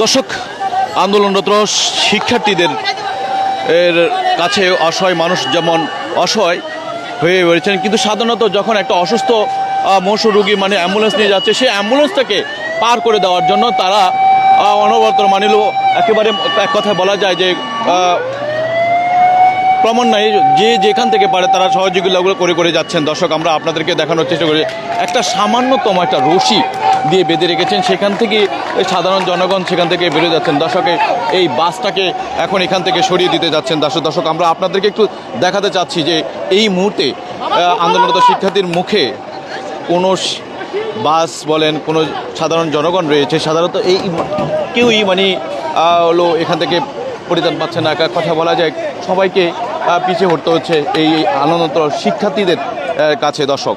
দর্শক, আন্দোলনরত শিক্ষার্থীদের এর কাছে অসহায় মানুষ যেমন অসহায় হয়ে রয়েছেন, কিন্তু সাধারণত যখন একটা অসুস্থ মশু রোগী মানে অ্যাম্বুলেন্স নিয়ে যাচ্ছে, সেই অ্যাম্বুলেন্সটাকে পার করে দেওয়ার জন্য তারা অনবরত মানিল একেবারে এক কথায় বলা যায় যে ক্রমান্বয়ে যে যেখান থেকে পারে তারা সহযোগিতাগুলো করে করে যাচ্ছেন। দর্শক, আমরা আপনাদেরকে দেখানোর চেষ্টা করি, একটা সামান্যতম একটা রশি দিয়ে বেঁধে রেখেছেন। সেখান থেকে সাধারণ জনগণ সেখান থেকে বেরোয় যাচ্ছেন। দর্শকে, এই বাসটাকে এখন এখান থেকে সরিয়ে দিতে যাচ্ছেন। দর্শক দর্শক, আমরা আপনাদেরকে একটু দেখাতে চাচ্ছি যে এই মুহূর্তে আন্দোলনরত শিক্ষার্থীর মুখে কোনো বাস বলেন, কোনো সাধারণ জনগণ রয়েছে। সাধারণত এই কেউই মানে হলো এখান থেকে পরিধান পাচ্ছে না। কথা বলা যায়, সবাইকে পিছিয়ে হটতে হচ্ছে এই আনন্দত শিক্ষার্থীদের কাছে। দর্শক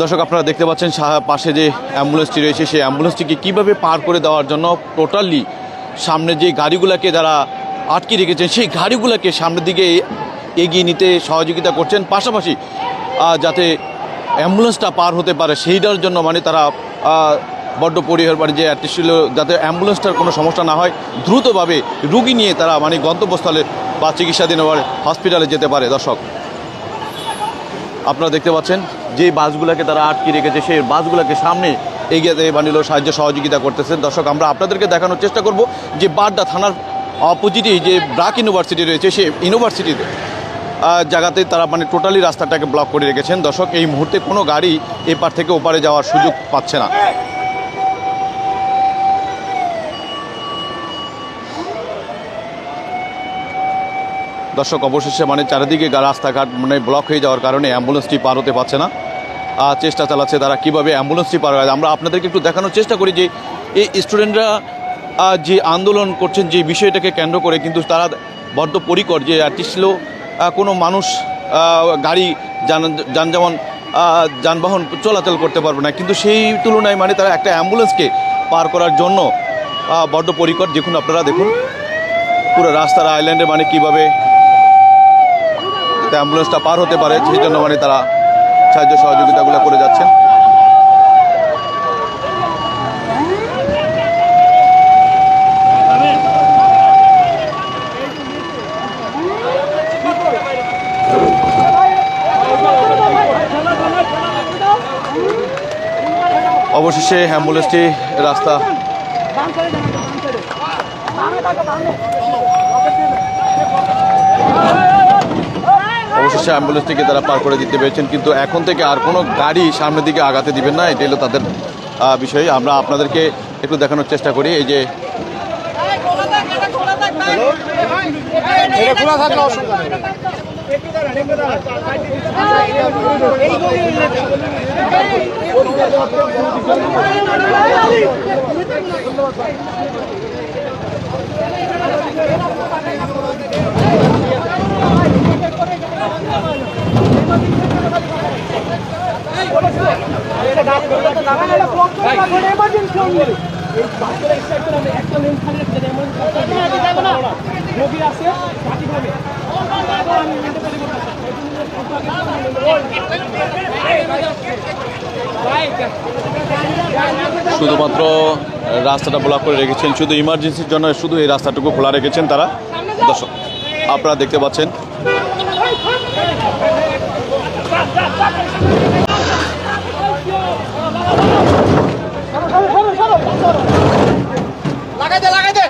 দর্শক, আপনারা দেখতে পাচ্ছেন পাশে যে অ্যাম্বুলেন্সটি রয়েছে, সেই অ্যাম্বুলেন্সটিকে কীভাবে পার করে দেওয়ার জন্য টোটালি সামনে যে গাড়িগুলোকে যারা আটকে রেখেছেন, সেই গাড়িগুলোকে সামনের দিকে এগিয়ে নিতে সহযোগিতা করছেন। পাশাপাশি যাতে অ্যাম্বুলেন্সটা পার হতে পারে, সেইটার জন্য মানে তারা বড্ড পরিহার বাড়ি যে অ্যাটলিস্ট ছিল, যাতে অ্যাম্বুলেন্সটার কোনো সমস্যা না হয়, দ্রুতভাবে রুগী নিয়ে তারা মানে গন্তব্যস্থলে বা চিকিৎসাধীন হসপিটালে যেতে পারে। দর্শক আপনারা দেখতে পাচ্ছেন যে বাসগুলোকে তারা আটকে রেখেছে, সেই বাসগুলোকে সামনে এগিয়ে বানিল সাহায্য সহযোগিতা করতেছেন। দর্শক, আমরা আপনাদেরকে দেখানোর চেষ্টা করব যে বাড্ডা থানার অপোজিটে যে ব্রাক ইউনিভার্সিটি রয়েছে, সেই ইউনিভার্সিটিতে জায়গাতে তারা মানে টোটালি রাস্তাটাকে ব্লক করে রেখেছেন। দর্শক, এই মুহূর্তে কোনো গাড়ি এপার থেকে ওপারে যাওয়ার সুযোগ পাচ্ছে না। দর্শক, অবশেষে মানে চারিদিকে রাস্তাঘাট মানে ব্লক হয়ে যাওয়ার কারণে অ্যাম্বুলেন্সটি পার হতে পারছে না। চেষ্টা চালাচ্ছে তারা কীভাবে অ্যাম্বুলেন্সটি পার হয় আমরা আপনাদেরকে একটু দেখানোর চেষ্টা করি যে, এই স্টুডেন্টরা যে আন্দোলন করছেন, যে বিষয়টাকে কেন্দ্র করে কিন্তু তারা বড্ড পরিকর যে অ্যাটলিস্ট কোনো মানুষ গাড়ি, যান যানবাহন যানবাহন চলাচল করতে পারবে না। কিন্তু সেই তুলনায় মানে তারা একটা অ্যাম্বুলেন্সকে পার করার জন্য বড্ড পরিকর দেখুন আপনারা, দেখুন। পুরো রাস্তার আইল্যান্ডে মানে কীভাবে যাতে অ্যাম্বুলেন্সটা পার হতে পারে, সেই জন্য মানে তারা সাহায্য সহযোগিতাগুলো করে যাচ্ছেন। অবশেষে অ্যাম্বুলেন্সটি রাস্তা অবশেষে অ্যাম্বুলেন্সটিকে তারা পার করে দিতে পেরেছেন, কিন্তু এখন থেকে আর কোনো গাড়ি সামনের দিকে আগাতে দিবেন না। এটা হলো তাদের বিষয়। আমরা আপনাদেরকে একটু দেখানোর চেষ্টা করি, এই যে এটা খোলা থাকলে অসুবিধা নেই শুধুমাত্র রাস্তাটা ব্লক করে রেখেছেন, শুধু ইমার্জেন্সির জন্য শুধু এই রাস্তাটুকু খোলা রেখেছেন তারা। দর্শক, আপনারা দেখতে পাচ্ছেন লাগাই দে লাগাই দে।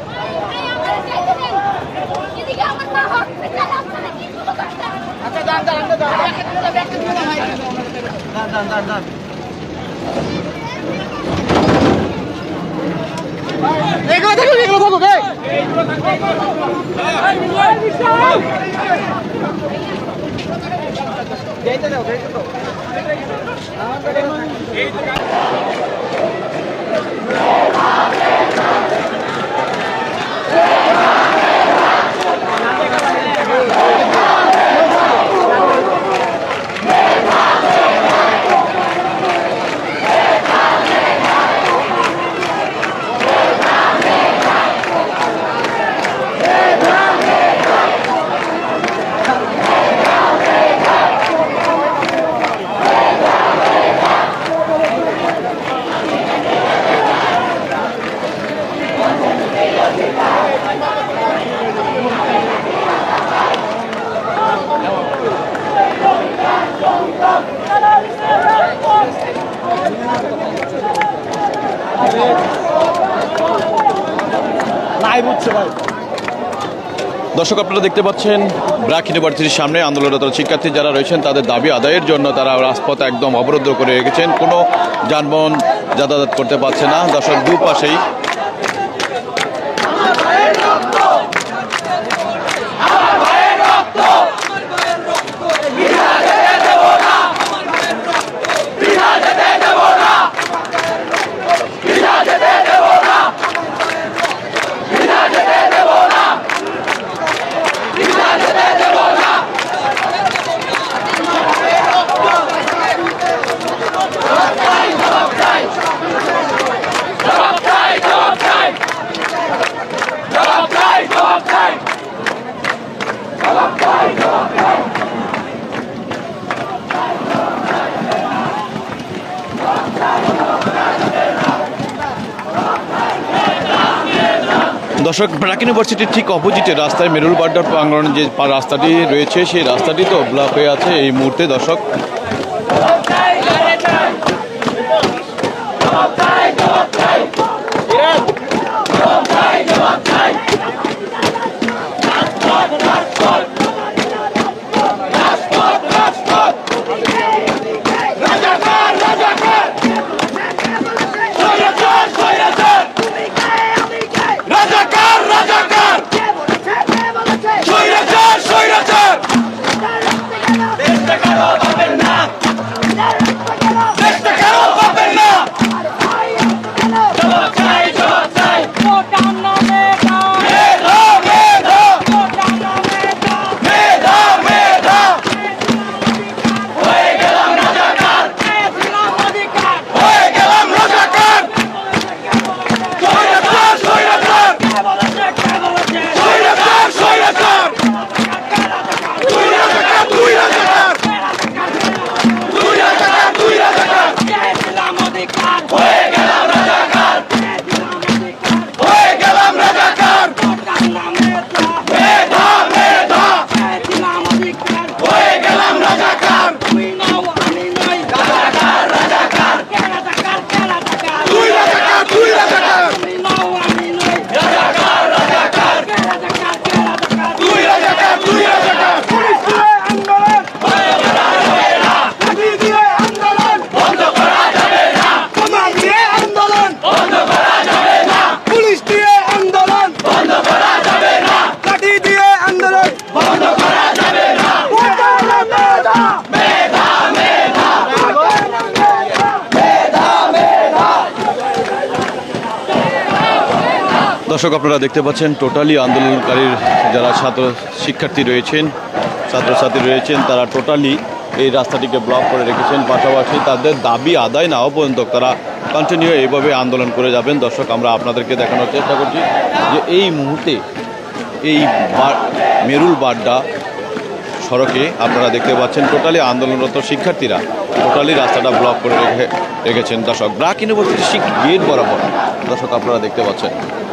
এদিকে আমার মা হসপিটাল আপনারা কি শুরু করছেন আচ্ছা দাঁড় দাঁড় দাঁড় এগুলো থাকুক এগুলো থাকুক, এই। द्यायचं द्यायचं तो দর্শক, আপনারা দেখতে পাচ্ছেন ব্র্যাক ইউনিভার্সিটির সামনে আন্দোলনরত শিক্ষার্থী যারা রয়েছেন, তাদের দাবি আদায়ের জন্য তারা রাজপথ একদম অবরুদ্ধ করে রেখেছেন। কোনো যানবাহন যাতায়াত করতে পারছে না। দর্শক, দুপাশেই দর্শক ব্র্যাক ইউনিভার্সিটির ঠিক অপোজিটে রাস্তায় মেরুল বাড্ডার প্রাঙ্গন যে রাস্তাটি রয়েছে, সেই রাস্তাটি তো ব্লক হয়ে আছে এই মুহূর্তে। দর্শক Omega. দর্শক, আপনারা দেখতে পাচ্ছেন টোটালি আন্দোলনকারীর যারা ছাত্র শিক্ষার্থী রয়েছেন, ছাত্রছাত্রী রয়েছেন, তারা টোটালি এই রাস্তাটিকে ব্লক করে রেখেছেন। পাশাপাশি তাদের দাবি আদায় না পর্যন্ত তারা কন্টিনিউ এইভাবে আন্দোলন করে যাবেন। দর্শক, আমরা আপনাদেরকে দেখানোর চেষ্টা করছি যে এই মুহূর্তে এই মেরুল বাড্ডা সড়কে আপনারা দেখতে পাচ্ছেন টোটালি আন্দোলনরত শিক্ষার্থীরা টোটালি রাস্তাটা ব্লক করে রেখে, রেখেছেন। দর্শক, ব্রাক ইউনিভার্সিটির শিখ গেট বরাবর। দর্শক, আপনারা দেখতে পাচ্ছেন।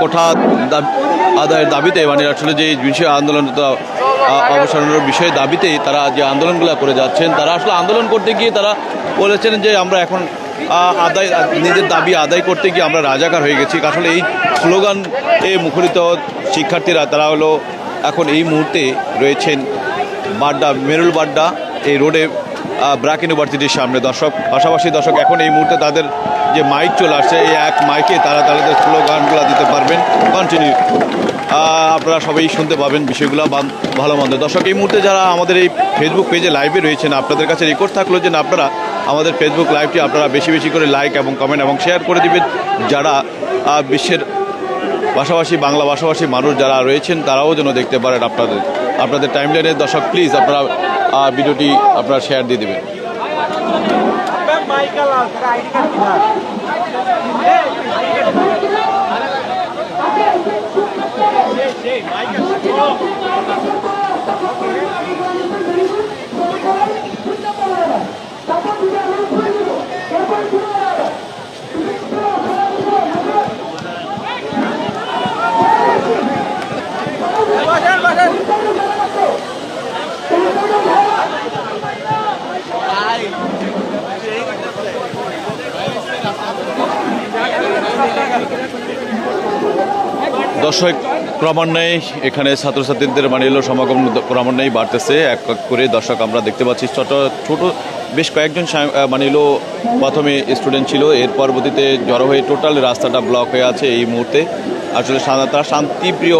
কোঠা আদায়ের দাবিতে মানে আসলে যে বিষয় আন্দোলন তো, অবসানের বিষয়ে দাবিতেই তারা যে আন্দোলনগুলো করে যাচ্ছেন তারা আসলে আন্দোলন করতে গিয়ে তারা বলেছেন যে আমরা এখন আদায় নিজের দাবি আদায় করতে গিয়ে আমরা রাজাকার হয়ে গেছি। আসলে এই স্লোগান এ মুখরিত শিক্ষার্থীরা তারা হলো এখন এই মুহূর্তে রয়েছেন বাড্ডা মেরুল বাড্ডা এই রোডে ব্র্যাক ইউনিভার্সিটির সামনে দর্শক, পাশাপাশি দর্শক, এখন এই মুহূর্তে তাদের যে মাইক চলে আসছে, এই এক মাইকে তারা তাদের স্লোগানগুলো দিতে পারবেন। কন্টিনিউ আপনারা সবাই শুনতে পাবেন বিষয়গুলো ভালো মন্দ। দর্শক, এই মুহূর্তে যারা আমাদের এই ফেসবুক পেজে লাইভে রয়েছেন, আপনাদের কাছে রেকর্ড থাকল যে আপনারা আমাদের ফেসবুক লাইভটি আপনারা বেশি বেশি করে লাইক এবং কমেন্ট এবং শেয়ার করে দিবেন। যারা বিশ্বের পাশাপাশি বাংলা ভাষাভাষী মানুষ যারা রয়েছেন, তারাও যেন দেখতে পারেন আপনাদের আপনাদের টাইমলাইনের দর্শক প্লিজ আপনারা ভিডিওটি আপনারা শেয়ার দিয়ে দেবেন দর্শক ক্রমান্বয়ে এখানে ছাত্রছাত্রীদের মানে এলো, সমাগম ক্রমান্বয়ে বাড়তেছে। এক এক করে দর্শক আমরা দেখতে পাচ্ছি, ছোট ছোট, বেশ কয়েকজন মানে এলো, প্রথমে স্টুডেন্ট ছিল। এর পরবর্তীতে জড়ো হয়ে টোটাল রাস্তাটা ব্লক হয়ে আছে এই মুহূর্তে। আসলে তারা শান্তিপ্রিয়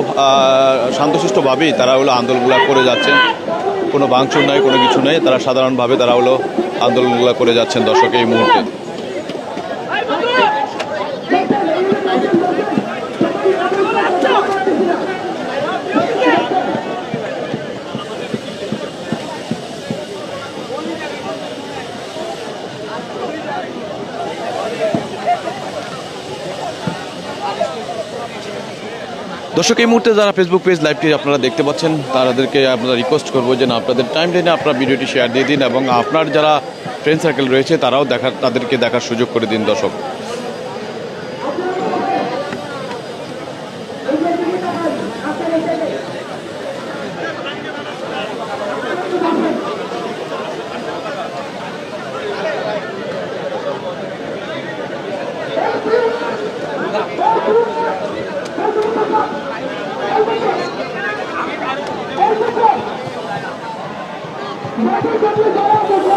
শান্তশিষ্টভাবেই তারা হলো আন্দোলনগুলো করে যাচ্ছেন। কোনো ভাঙচুর নাই, কোনো কিছু নেই। তারা সাধারণভাবে তারা হলো আন্দোলনগুলো করে যাচ্ছেন দর্শক এই মুহূর্তে। দর্শক, এই মুহূর্তে যারা ফেসবুক পেজ লাইভটি আপনারা দেখতে পাচ্ছেন, তাদেরকে আপনারা রিকোয়েস্ট করব যে না, আপনাদের টাইম লাইনে আপনার ভিডিওটি শেয়ার দিয়ে দিন এবং আপনার যারা ফ্রেন্ড সার্কেল রয়েছে, তারাও দেখার, তাদেরকে দেখার সুযোগ করে দিন, দর্শক।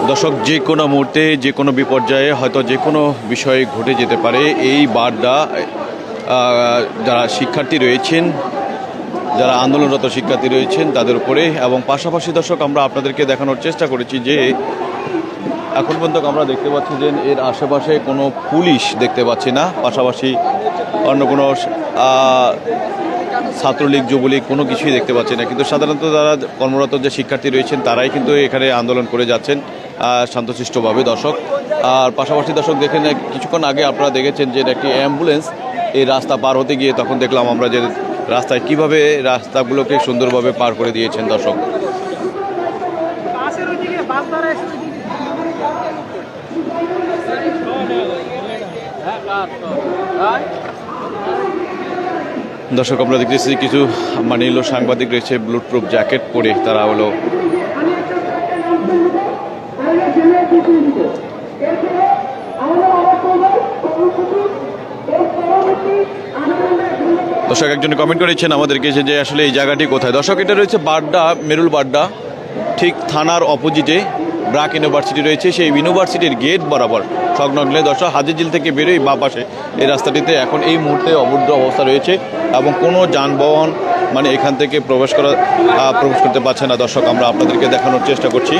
দর্শক যে কোনো মুহূর্তে যে কোনো বিপর্যয়ে হয়তো যে কোনো বিষয়ে ঘটে যেতে পারে। এই আহ, যারা শিক্ষার্থী রয়েছেন যারা আন্দোলনরত শিক্ষার্থী রয়েছেন তাদের উপরে এবং পাশাপাশি দর্শক আমরা আপনাদেরকে দেখানোর চেষ্টা করেছি যে এখন পর্যন্ত আমরা দেখতে পাচ্ছি যে এর আশেপাশে কোনো পুলিশ দেখতে পাচ্ছি না। পাশাপাশি অন্য কোনো ছাত্রলীগ, যুবলীগ কোনো কিছুই দেখতে পাচ্ছি না। কিন্তু সাধারণত যারা কর্মরত যে শিক্ষার্থী রয়েছেন, তারাই কিন্তু এখানে আন্দোলন করে যাচ্ছেন শান্তশিষ্টভাবে দর্শক। আর পাশাপাশি দর্শক দেখেন কিছুক্ষণ আগে আপনারা দেখেছেন যে একটি অ্যাম্বুলেন্স, এই রাস্তা পার হতে গিয়ে তখন দেখলাম আমরা যে রাস্তায় কীভাবে রাস্তাগুলোকে সুন্দরভাবে পার করে দিয়েছেন দর্শক। বাসের দর্শক, আমরা দেখতেছি কিছু মানে হলো সাংবাদিক রয়েছে ব্লুট প্রুফ জ্যাকেট পরে, তারা হলো দর্শক, একজন কমেন্ট করেছেন আমাদেরকে যে আসলে এই জায়গাটি কোথায়? দর্শক, এটা রয়েছে বাড্ডা, মেরুল বাড্ডা, ঠিক থানার অপোজিটে ব্রাক ইউনিভার্সিটি রয়েছে, সেই ইউনিভার্সিটির গেট বরাবর সংলগ্নে দর্শক হাজিরঝিল থেকে বেরোই বা পাশে। এই রাস্তাটিতে এখন এই মুহূর্তে অবরুদ্ধ অবস্থা রয়েছে এবং কোনো যানবাহন মানে এখান থেকে প্রবেশ করা প্রবেশ করতে পারছে না। দর্শক, আমরা আপনাদেরকে দেখানোর চেষ্টা করছি।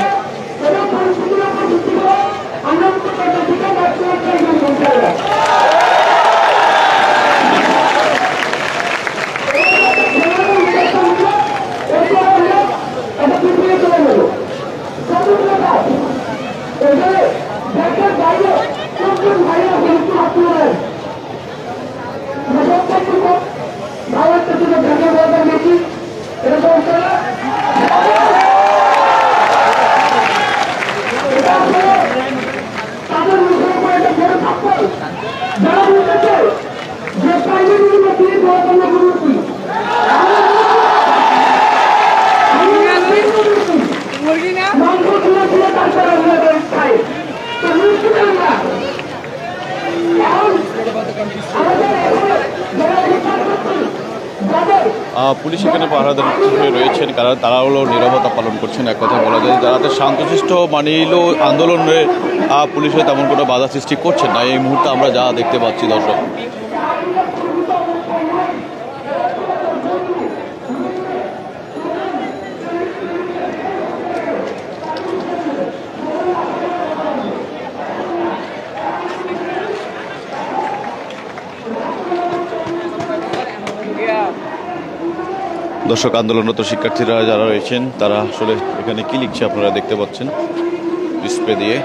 Let's go, কারণ তারা হলো নিরবতা পালন করছেন, এক কথা বলা যায়। যারা তো শান্তশিষ্ট মানিলেও আন্দোলনে পুলিশে তেমন কোনো বাধা সৃষ্টি করছেন না। এই মুহূর্তে আমরা যা দেখতে পাচ্ছি, দর্শক। দর্শক আন্দোলনরত শিক্ষার্থীরা যারা রয়েছেন, তারা আসলে এখানে কি লিখছে আপনারা দেখতে পাচ্ছেন? ডিসপ্লে দিয়ে।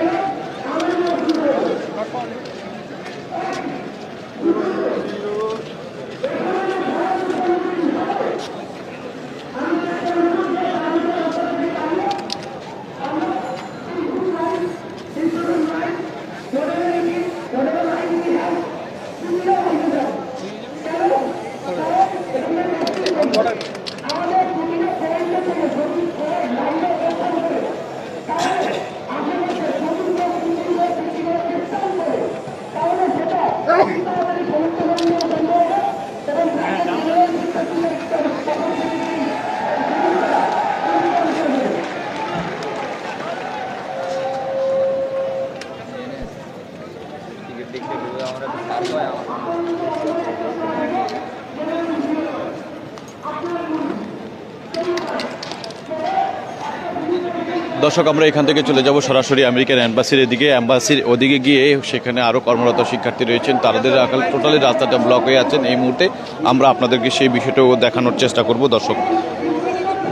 দর্শক, আমরা এখান থেকে চলে যাব সরাসরি আমেরিকান অ্যাম্বাসির এদিকে। অ্যাম্বাসির ওদিকে গিয়ে সেখানে আরও কর্মরত শিক্ষার্থী রয়েছেন। তাদের আকাল টোটালি রাস্তাটা ব্লক হয়ে আছেন। এই মুহূর্তে আমরা আপনাদেরকে সেই বিষয়টাও দেখানোর চেষ্টা করব, দর্শক।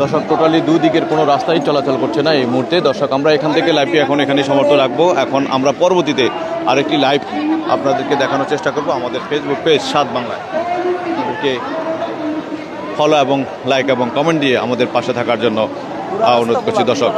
দর্শক, টোটালি দুই দিকের কোনো রাস্তাই চলাচল করছে না এই মুহূর্তে। দর্শক, আমরা এখান থেকে লাইভটি এখন এখানে সমর্থ রাখব। এখন আমরা পরবর্তীতে আরেকটি লাইভ আপনাদেরকে দেখানোর চেষ্টা করব। আমাদের ফেসবুক পেজ সাত বাংলায়। ফলো এবং লাইক এবং কমেন্ট দিয়ে আমাদের পাশে থাকার জন্য অনুরোধ করছি দর্শক।